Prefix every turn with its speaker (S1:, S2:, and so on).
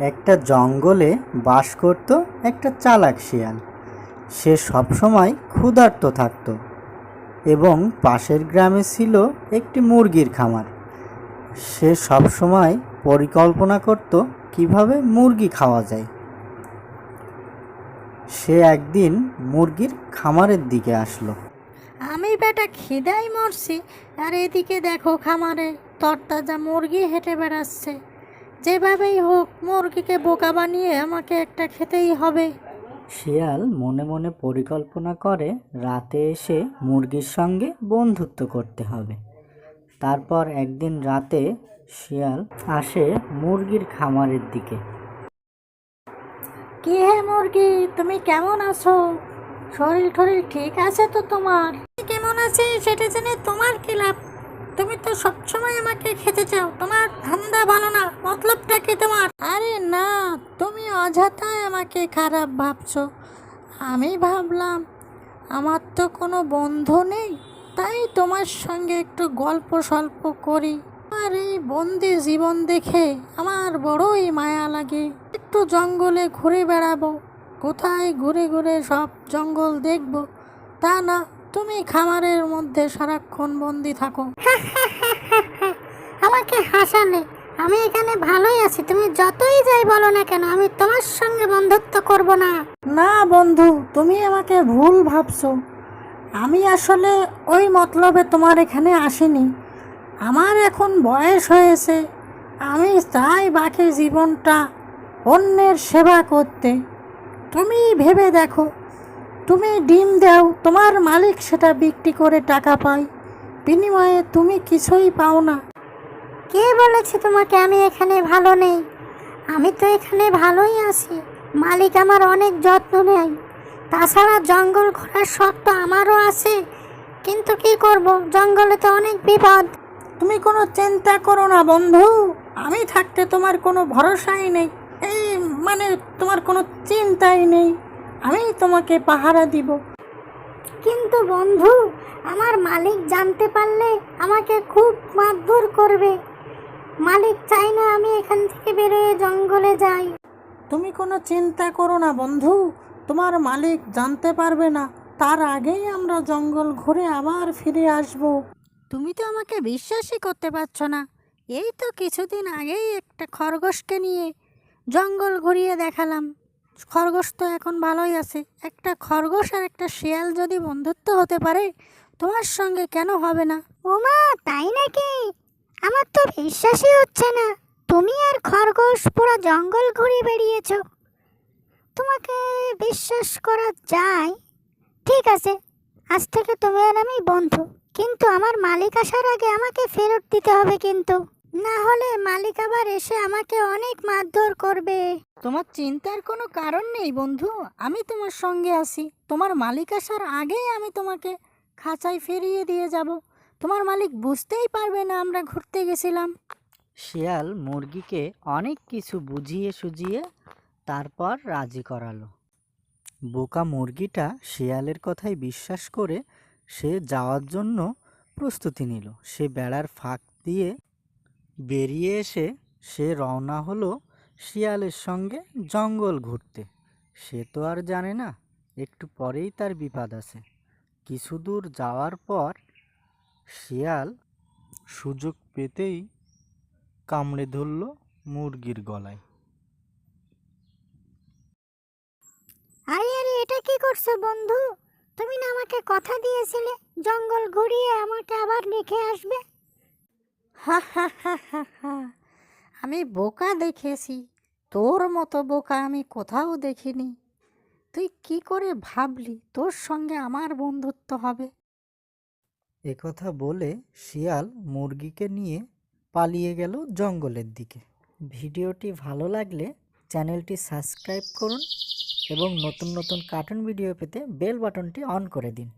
S1: একটা জঙ্গলে বাস করত একটা চালাক শিয়াল। সে সবসময় ক্ষুধার্ত থাকত এবং পাশের গ্রামে ছিল একটি মুরগির খামার। সে সবসময় পরিকল্পনা করত কীভাবে মুরগি খাওয়া যায়। সে একদিন মুরগির খামারের দিকে আসলো।
S2: আমি বেটা খিদাই মরছি। আর এদিকে দেখো খামারে তরতাজা মুরগি হেঁটে বেড়াচ্ছে। যেভাবেই হোক মুরগিকে বোকা বানিয়ে আমাকে একটা খেতেই হবে।
S1: শিয়াল মনে মনে পরিকল্পনা করে রাতে এসে মুরগির সঙ্গে বন্ধুত্ব করতে হবে। তারপর একদিন রাতে শিয়াল আসে মুরগির খামারের দিকে।
S2: কি হে মুরগি তুমি কেমন আছো? শরীর টরীর ঠিক আছে তো তোমার? কেমন আছে সেটা জেনে তোমার কি লাভ? তুমি তো সবসময় আমাকে খেতে চাও। তোমার ধান্দা ভালো না, মতলবটা কি তোমার? আরে না, তুমি অযথায় আমাকে খারাপ ভাবছ। আমি ভাবলাম, আমার তো কোনো বন্ধু নেই, তাই তোমার সঙ্গে একটু গল্প সল্প করি। আর এই বন্দি জীবন দেখে আমার বড়ই মায়া লাগে। একটু জঙ্গলে ঘুরে বেড়াবো, কোথায় ঘুরে ঘুরে সব জঙ্গল দেখব। তা না তুমি খামারের মধ্যে সারাক্ষণ বন্দি থাকো। আমাকে হাসালে আমি এখানে ভালোই আছি তুমি যতই যাই বলো না কেন আমি তোমার সঙ্গে বন্ধুত্ব করব না। না বন্ধু তুমি আমাকে ভুল ভাবছ। আমি আসলে ওই মতলবে তোমার এখানে আসিনি। আমার এখন বয়স হয়েছে আমি চাই বাকি জীবনটা অন্যের সেবা করতে। তুমি ভেবে দেখো তুমি ডিম দাও তোমার মালিক সেটা বিক্রি করে টাকা পায়। বিনিময়ে তুমি কিছুই পাও না। কে বলেছে তোমাকে আমি এখানে ভালো নেই? আমি তো এখানে ভালোই আছি। মালিক আমার অনেক যত্ন নেয়। তাছাড়া জঙ্গল ঘোরার শখ তো আমারও আছে। কিন্তু কি করব? জঙ্গলে তো অনেক বিপদ। তুমি কোনো চিন্তা করো না বন্ধু। আমি থাকতে তোমার কোনো ভরসাই নেই। এই মানে তোমার কোনো চিন্তাই নেই। আমি তোমাকে পাহারা দিব। কিন্তু বন্ধু আমার মালিক জানতে পারলে আমাকে খুব মারধর করবে। মালিক চাই না আমি এখান থেকে বেরোয় জঙ্গলে যাই। তুমি কোনো চিন্তা করো না বন্ধু তোমার মালিক জানতে পারবে না। তার আগেই আমরা জঙ্গল ঘুরে আবার ফিরে আসব। তুমি তো আমাকে বিশ্বাসই করতে পারছ না। এই তো কিছুদিন আগেই একটা খরগোশকে নিয়ে জঙ্গল ঘুরিয়ে দেখালাম। খরগোশ তো এখন ভালোই আছে। একটা খরগোশ আর একটা শিয়াল যদি বন্ধুত্ব হতে পারে, তোমার সঙ্গে কেন হবে না? ওমা, তাই নাকি? আমার তো বিশ্বাসই হচ্ছে না। তুমি আর খরগোশ পুরো জঙ্গল ঘুরে বেরিয়েছ তোমাকে বিশ্বাস করা যায়? ঠিক আছে, আজ থেকে তুমি আর আমি বন্ধু। কিন্তু আমার মালিক আসার আগে আমাকে ফেরত দিতে হবে কিন্তু। না হলে মালিক আবার এসে আমাকে অনেক মারধর করবে। তোমার চিন্তার কোনো কারণ নেই বন্ধু। আমি তোমার সঙ্গে আছি। তোমার মালিক আসার আগেই আমি তোমাকে খাঁচায় ফিরিয়ে দিয়ে যাব। তোমার মালিক বুঝতেই পারবে না আমরা ঘুরতে গেছিলাম।
S1: শিয়াল মুরগিকে অনেক কিছু বুঝিয়ে সুঝিয়ে তারপর রাজি করালো। বোকা মুরগিটা শিয়ালের কথায় বিশ্বাস করে সে যাওয়ার জন্য প্রস্তুতি নিল। সে বেড়ার ফাঁক দিয়ে বেরিয়ে এসে সে রওনা হলো শিয়ালের সঙ্গে জঙ্গল ঘুরতে। সে তো আর জানে না, একটু পরেই তার বিপদ আছে। কিছু দূর যাওয়ার পর শিয়াল সুযোগ পেতেই কামড়ে ধরল মুরগির গলায়।
S2: আরে আরে, এটা কি করছ বন্ধু? তুমি না আমাকে কথা দিয়েছিলে, জঙ্গল ঘুরিয়ে আমাকে আবার রেখে আসবে? হা আমি বোকা দেখেছি। তোর মতো বোকা আমি কোথাও দেখিনি। তুই কি করে ভাবলি তোর সঙ্গে আমার বন্ধুত্ব হবে?
S1: একথা বলে শিয়াল মুরগিকে নিয়ে পালিয়ে গেল জঙ্গলের দিকে। ভিডিওটি ভালো লাগলে চ্যানেলটি সাবস্ক্রাইব করুন এবং নতুন নতুন কার্টুন ভিডিও পেতে বেল বাটনটি অন করে দিন।